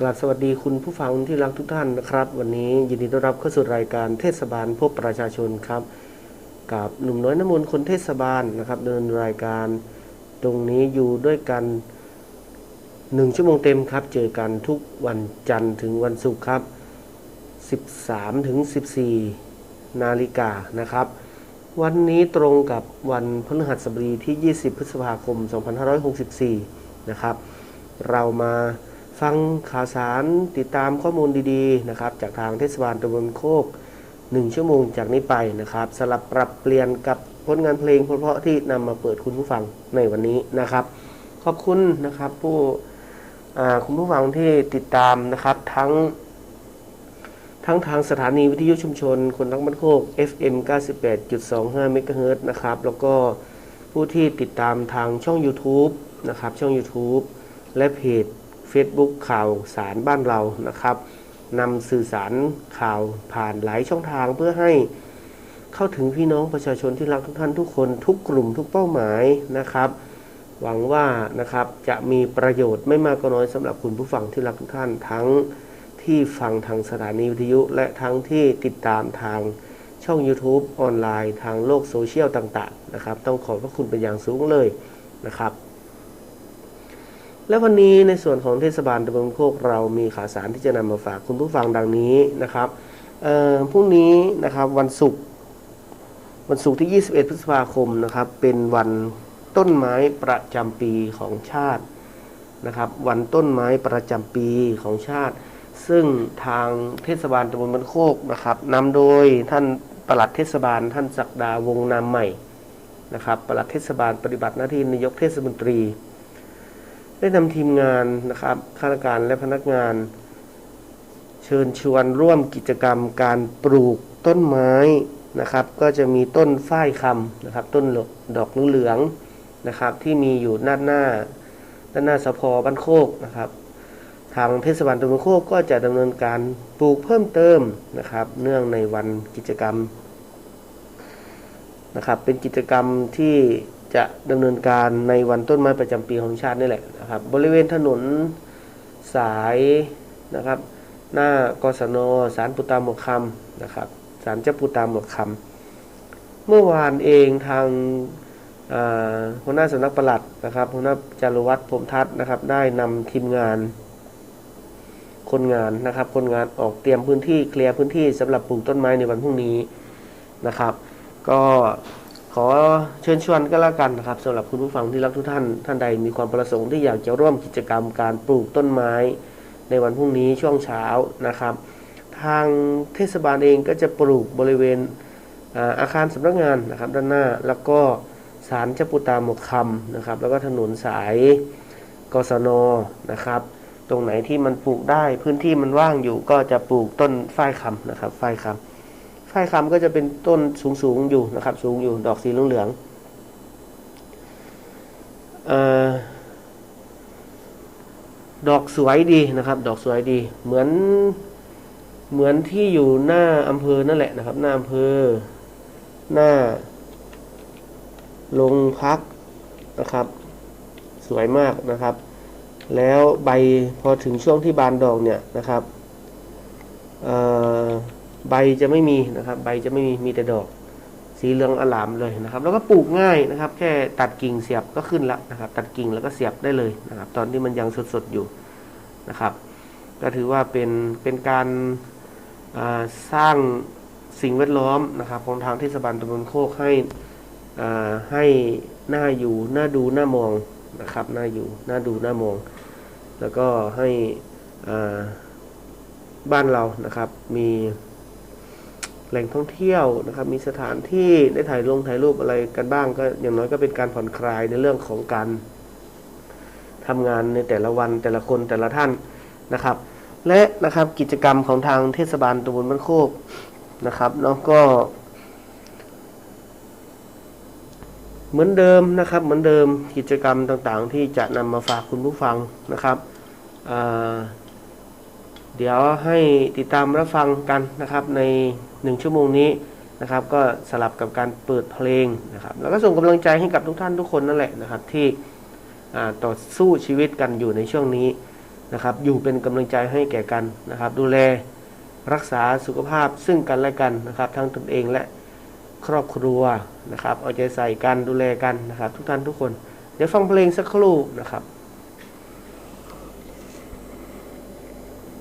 กราบสวัสดีคุณผู้ฟังที่รักทุกท่านนะครับ วันนี้ยินดีต้อนรับเข้าสู่รายการเทศบาลพบประชาชนครับ กับหนุ่มน้อยน้ำมนต์คนเทศบาลนะครับเนินรายการตรงนี้อยู่ด้วยกันหนึ่งชั่วโมงเต็มครับ เจอกันทุกวันจันทร์ถึงวันศุกร์ครับ 13ถึง14 นาฬิกานะครับ วันนี้ตรงกับวันพฤหัสบดีที่ 20 พฤษภาคม 2564 นะครับ เรามา ฟังข่าวสารติดตามข้อมูลดีๆนะครับจากทางเทศบาลตำบลโคก 1 ชั่วโมงจากนี้ไปนะครับสลับปรับเปลี่ยนกับผลงานเพลงเพราะๆที่นำมาเปิดคุณผู้ฟังในวันนี้นะครับ ขอบคุณนะครับผู้คุณผู้ฟังที่ติดตามนะครับทั้ง ทั้งทางสถานีวิทยุชุมชน คนรักบ้านโคก FM 98.25 MHz นะครับแล้วก็ผู้ที่ติดตามทางช่อง YouTube นะครับช่อง YouTube และเพจ Facebook ข่าวสารบ้านเรานะครับนำสื่อสารข่าวผ่านหลายช่องทางเพื่อให้เข้าถึงพี่น้องประชาชนที่รักทุกท่านทุกคนทุกกลุ่มทุกเป้าหมายนะครับ หวังว่านะครับจะมีประโยชน์ไม่มากก็น้อยสำหรับคุณผู้ฟังที่รักทุกท่านทั้งที่ฟังทางสถานีวิทยุและทั้งที่ติดตามทางช่อง YouTube ออนไลน์ ทางโลกโซเชียลต่าง ๆ นะครับ ต้องขอบพระคุณเป็นอย่างสูงเลยนะครับ และวันนี้ในส่วนของเทศบาลตำบลโคกเรามีข่าวสารที่จะนำมาฝากคุณผู้ฟังดังนี้นะครับพรุ่งนี้นะครับวันศุกร์วันศุกร์ที่ 21 พฤษภาคมนะครับ เป็นวันต้นไม้ประจำปีของชาตินะครับ วันต้นไม้ประจำปีของชาติ ซึ่งทางเทศบาลตำบลบ้านโคกนะครับนำโดยท่านปลัดเทศบาล ท่านศักดาวงศ์นามใหม่นะครับปลัดเทศบาลปฏิบัติหน้าที่นายกเทศมนตรี ได้นำทีมงานนะครับข้าราชการและพนักงาน เชิญชวนร่วมกิจกรรมการปลูกต้นไม้นะครับ ก็จะมีต้นฝ้ายคำนะครับ ต้นดอกเหลืองนะครับ ที่มีอยู่ด้านหน้า ด้านหน้าสพบ้านโคกนะครับ ทางเทศบาลตำบลโคกก็จะดำเนินการปลูกเพิ่มเติมนะครับ เนื่องในวันกิจกรรมนะครับ เป็นกิจกรรมที่ จะดำเนินการในวันต้นไม้ประจำปีของชาตินี่แหละนะครับ บริเวณถนนสายนะครับ หน้ากศนสารปุตามหมวกคำนะครับสารเจ้าปุตามหมวกคำเมื่อวานเองทางหัวหน้าสำนักปลัดนะครับหัวหน้าจารุวัฒน์พรมทัศน์นะครับ ได้นำทีมงาน คนงานนะครับ คนงานออกเตรียมพื้นที่เคลียร์พื้นที่สำหรับปลูกต้นไม้ในวันพรุ่งนี้นะครับ ก็ ขอเชิญชวนก็แล้วกันนะครับสำหรับคุณผู้ฟังที่รักทุกท่าน ท่านใดมีความประสงค์ที่อยากจะร่วมกิจกรรมการปลูกต้นไม้ ในวันพรุ่งนี้ช่วงเช้านะครับ ทางเทศบาลเองก็จะปลูกบริเวณอาคารสำนักงานนะครับด้านหน้าแล้วก็ศาลเจ้าปุตาหมกคำนะครับ แล้วก็ถนนสายกศนนะครับ ตรงไหนที่มันปลูกได้พื้นที่มันว่างอยู่ก็จะปลูกต้นฝ้ายคำนะครับฝ้ายคำ ฝ้ายคำก็จะเป็นต้นสูงๆอยู่นะครับ สูงอยู่ดอกสีเหลืองๆเอ่อดอกสวยดีนะครับ ดอกสวยดี เหมือนเหมือนที่อยู่หน้าอำเภอนั่นแหละนะครับ หน้าอำเภอ หน้าโรงพักนะครับ สวยมากนะครับ แล้วใบพอถึงช่วงที่บานดอกเนี่ยนะครับ เอ่อ ใบจะไม่มีนะครับ ใบจะไม่มีมีแต่ดอก สีเหลืองอลามเลยนะครับ แล้วก็ปลูกง่ายนะครับ แค่ตัดกิ่งเสียบก็ขึ้นล้วนะครับ ตัดกิ่งแล้วก็เสียบได้เลยนะครับ ตอนที่มันยังสดๆอยู่นะครับ ก็ถือว่าเป็นเป็นการาสร้างสิ่งแวดล้อมนะครับของทางเทศบาลตำบลโคกให้ให้หน้าอยู่หน้าดูหน้ามองนะครับหน้าอยู่หน้าดูหน้ามอง แล้วก็ให้บ้านเรานะครับมี แหล่งท่องเที่ยวนะครับ มีสถานที่ได้ถ่ายลงถ่ายรูปอะไรกันบ้างก็อย่างน้อยก็เป็นการผ่อนคลายในเรื่องของการทำงานในแต่ละวันแต่ละคนแต่ละท่านนะครับ และนะครับกิจกรรมของทางเทศบาลตำบลบ้านโคกนะครับเนาะก็ เหมือนเดิมนะครับ เหมือนเดิมกิจกรรมต่างๆ ที่จะนำมาฝากคุณผู้ฟังนะครับอ่า เดี๋ยวให้ติดตามรับฟังกันนะครับในหนึ่งชั่วโมงนี้นะครับ ก็สลับกับการเปิดเพลงนะครับ แล้วก็ส่งกำลังใจให้กับทุกท่านทุกคนนั่นแหละนะครับที่ต่อสู้ชีวิตกันอยู่ในช่วงนี้นะครับ อยู่เป็นกำลังใจให้แก่กันนะครับ ดูแลรักษาสุขภาพซึ่งกันและกันนะครับ ทั้งตนเองและครอบครัวนะครับ เอาใจใส่กันดูแลกันนะครับ ทุกท่านทุกคน เดี๋ยวฟังเพลงสักครู่นะครับ